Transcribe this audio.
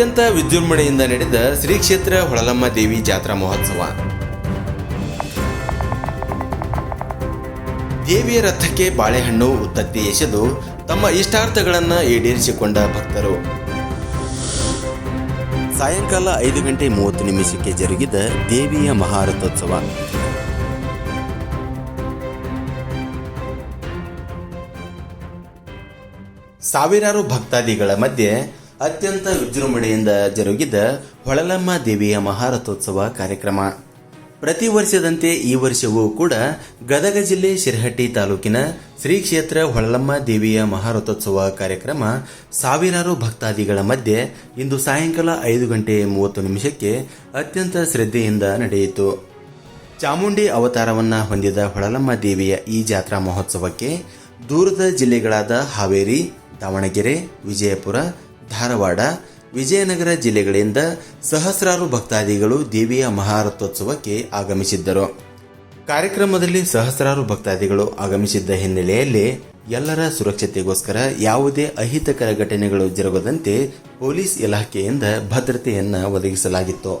ಅತ್ಯಂತ ವಿಜೃಂಭಣೆಯಿಂದ ನಡೆದ ಶ್ರೀ ಕ್ಷೇತ್ರ ಹೊಳಲಮ್ಮ ದೇವಿ ಜಾತ್ರಾ ಮಹೋತ್ಸವ. ದೇವಿಯ ರಥಕ್ಕೆ ಬಾಳೆಹಣ್ಣು, ಉತ್ತತ್ತಿ ಎಸೆದು ತಮ್ಮ ಇಷ್ಟಾರ್ಥಗಳನ್ನು ಈಡೇರಿಸಿಕೊಂಡ ಭಕ್ತರು. ಸಾಯಂಕಾಲ ಐದು ಗಂಟೆ ಮೂವತ್ತು ನಿಮಿಷಕ್ಕೆ ಜರುಗಿದ ದೇವಿಯ ಮಹಾರಥೋತ್ಸವ. ಸಾವಿರಾರು ಭಕ್ತಾದಿಗಳ ಮಧ್ಯೆ ಅತ್ಯಂತ ವಿಜೃಂಭಣೆಯಿಂದ ಜರುಗಿದ ಹೊಳಲಮ್ಮ ದೇವಿಯ ಮಹಾರಥೋತ್ಸವ ಕಾರ್ಯಕ್ರಮ. ಪ್ರತಿ ವರ್ಷದಂತೆ ಈ ವರ್ಷವೂ ಕೂಡ ಗದಗ ಜಿಲ್ಲೆ ಶಿರಹಟ್ಟಿ ತಾಲೂಕಿನ ಶ್ರೀ ಕ್ಷೇತ್ರ ಹೊಳಲಮ್ಮ ದೇವಿಯ ಮಹಾರಥೋತ್ಸವ ಕಾರ್ಯಕ್ರಮ ಸಾವಿರಾರು ಭಕ್ತಾದಿಗಳ ಮಧ್ಯೆ ಇಂದು ಸಾಯಂಕಾಲ ಐದು ಗಂಟೆ ಮೂವತ್ತು ನಿಮಿಷಕ್ಕೆ ಅತ್ಯಂತ ಶ್ರದ್ಧೆಯಿಂದ ನಡೆಯಿತು. ಚಾಮುಂಡಿ ಅವತಾರವನ್ನು ಹೊಂದಿದ ಹೊಳಲಮ್ಮ ದೇವಿಯ ಈ ಜಾತ್ರಾ ಮಹೋತ್ಸವಕ್ಕೆ ದೂರದ ಜಿಲ್ಲೆಗಳಾದ ಹಾವೇರಿ, ದಾವಣಗೆರೆ, ವಿಜಯಪುರ ಧಾರವಾಡ, ವಿಜಯನಗರ ಜಿಲ್ಲೆಗಳಿಂದ ಸಹಸ್ರಾರು ಭಕ್ತಾದಿಗಳು ದೇವಿಯ ಮಹಾರಥೋತ್ಸವಕ್ಕೆ ಆಗಮಿಸಿದ್ದರು. ಕಾರ್ಯಕ್ರಮದಲ್ಲಿ ಸಹಸ್ರಾರು ಭಕ್ತಾದಿಗಳು ಆಗಮಿಸಿದ್ದ ಹಿನ್ನೆಲೆಯಲ್ಲಿ ಎಲ್ಲರ ಸುರಕ್ಷತೆಗೋಸ್ಕರ ಯಾವುದೇ ಅಹಿತಕರ ಘಟನೆಗಳು ಜರುಗದಂತೆ ಪೊಲೀಸ್ ಇಲಾಖೆಯಿಂದ ಭದ್ರತೆಯನ್ನು ಒದಗಿಸಲಾಗಿತ್ತು.